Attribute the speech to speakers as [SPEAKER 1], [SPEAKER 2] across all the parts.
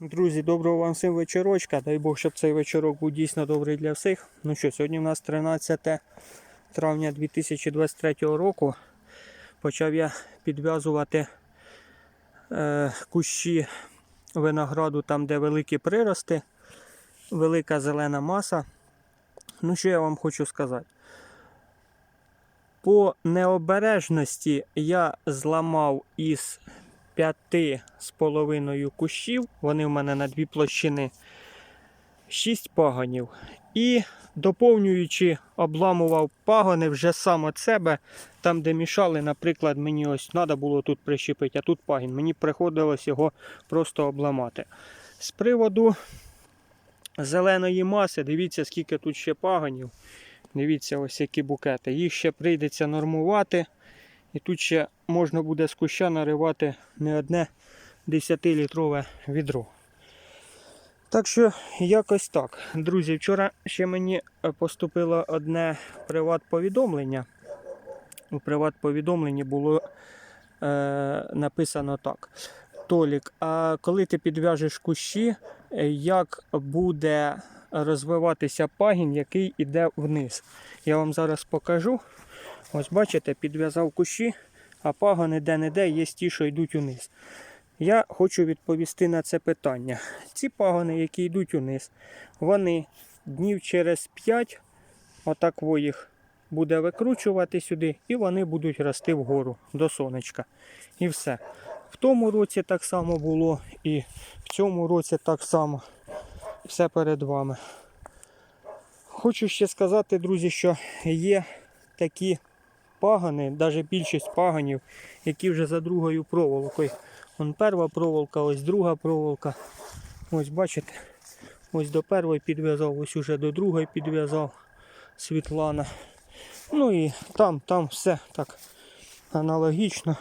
[SPEAKER 1] Друзі, доброго вам всім вечорочка. Дай Бог, щоб цей вечорок був дійсно добрий для всіх. Ну що, сьогодні у нас 13 травня 2023 року. Почав я підв'язувати е, кущі винограду там, де великі прирости, велика зелена маса. Ну, що я вам хочу сказати? По необережності я зламав із п'яти з половиною кущів, вони в мене на дві площини, шість пагонів. І доповнюючи, обламував пагони вже сам від себе, там, де мішали, наприклад, мені ось треба було тут прищепити, а тут пагін. Мені приходилось його просто обламати. З приводу зеленої маси, дивіться, скільки тут ще пагонів. Дивіться, ось які букети. Їх ще прийдеться нормувати. І тут ще можна буде з куща наривати не одне 10-літрове відро. Так що якось так. Друзі, вчора ще мені е, поступило одне приват-повідомлення. У приват-повідомленні було е, написано так. Толік, а коли ти підв'яжеш кущі, е, як буде розвиватися пагін, який йде вниз? Я вам зараз покажу. Ось бачите, підв'язав кущі, а пагони де-не-де є ті, що йдуть униз. Я хочу відповісти на це питання. Ці пагони, які йдуть униз, вони днів через 5, отак їх буде викручувати сюди, і вони будуть рости вгору до сонечка. І все. В тому році так само було, і в цьому році так само. Все перед вами. Хочу ще сказати, друзі, що є такі пагани, навіть більшість паганів, які вже за другою проволокою. Вон перша проволока, ось друга проволока. Ось бачите, ось до першої підв'язав, ось уже до другої підв'язав Світлана. Ну і там, там все так аналогічно.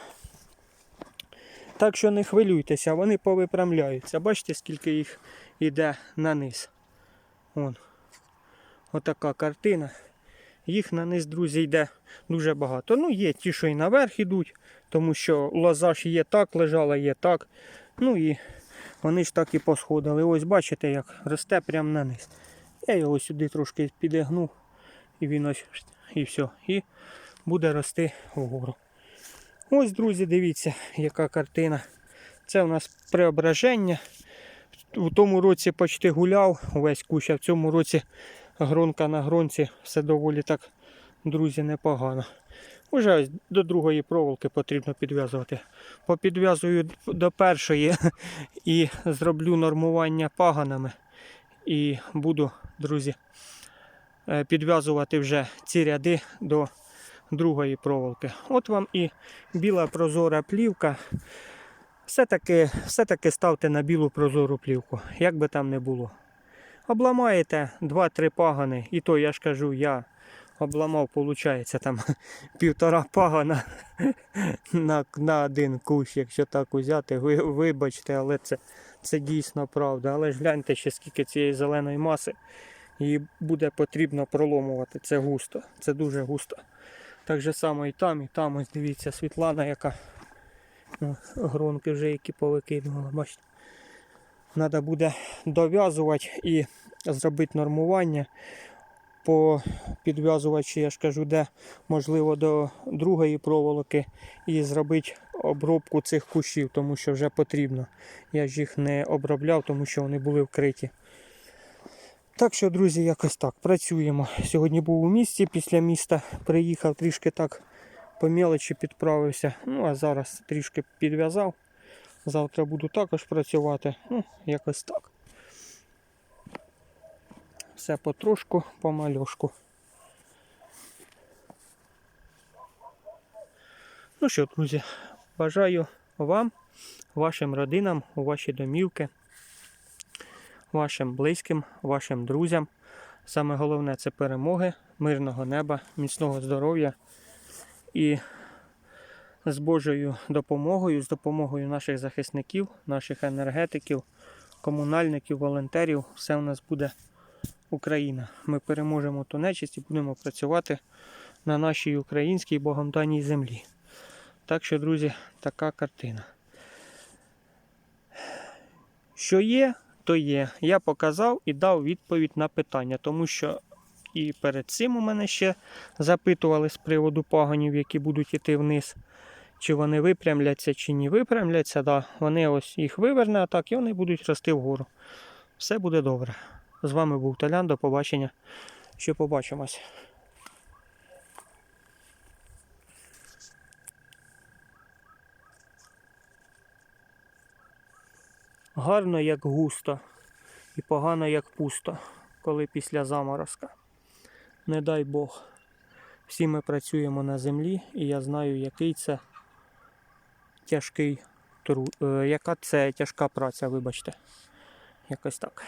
[SPEAKER 1] Так що не хвилюйтеся, вони повипрямляються. Бачите, скільки їх йде на низ. Вон. Отака картина. Їх на низ, друзі, йде дуже багато. Ну, є ті, що і наверх йдуть, тому що лоза ж є так, лежала, є так. Ну і вони ж так і посходили. Ось бачите, як росте прямо на низ. Я його сюди трошки підігнув, і він ось і все. І буде рости вгору. Ось, друзі, дивіться, яка картина. Це у нас преображення. У тому році почти гуляв увесь кущ, а в цьому році гронка на гронці, все доволі так, друзі, непогано. Уже до другої проволоки потрібно підв'язувати. Попідв'язую до першої і зроблю нормування паганами. І буду, друзі, е, підв'язувати вже ці ряди до другої проволоки. От вам і біла прозора плівка. Все-таки все-таки ставте на білу прозору плівку, як би там не було. Обламаєте 2-3 пагани, і то я ж кажу, я обламав, виходить, там півтора пагана на, на один кущ, якщо так узяти. Ви, вибачте, але це, це дійсно правда. Але ж гляньте ще скільки цієї зеленої маси. Її буде потрібно проломувати. Це густо, це дуже густо. Так же само і там, і там, ось дивіться, Світлана, яка ну, гронки вже які повикидувала, бачите. Треба буде дов'язувати і зробити нормування по підв'язувачі, я ж кажу, де можливо до другої проволоки і зробити обробку цих кущів, тому що вже потрібно. Я ж їх не обробляв, тому що вони були вкриті. Так що, друзі, якось так. Працюємо. Сьогодні був у місті, після міста приїхав, трішки так по мелочі підправився. Ну, а зараз трішки підв'язав. Завтра буду також працювати. Ну, якось так. Все потрошку, помальошку. Ну що, друзі, бажаю вам, вашим родинам, у ваші домівки, вашим близьким, вашим друзям. Саме головне це перемоги, мирного неба, міцного здоров'я і з Божою допомогою, з допомогою наших захисників, наших енергетиків, комунальників, волонтерів, все у нас буде Україна. Ми переможемо ту нечисть і будемо працювати на нашій українській Богом даній землі. Так що, друзі, така картина. Що є, то є. Я показав і дав відповідь на питання, тому що і перед цим у мене ще запитували з приводу пагонів, які будуть іти вниз. Чи вони випрямляться, чи не випрямляться. Да, вони ось їх виверне, а так і вони будуть рости вгору. Все буде добре. З вами був Толян. До побачення. Ще побачимось. Гарно, як густо, і погано, як пусто, коли після заморозка. Не дай Бог. Всі ми працюємо на землі, і я знаю, який це тяжкий тру... е, яка це тяжка праця, вибачте. Якось так.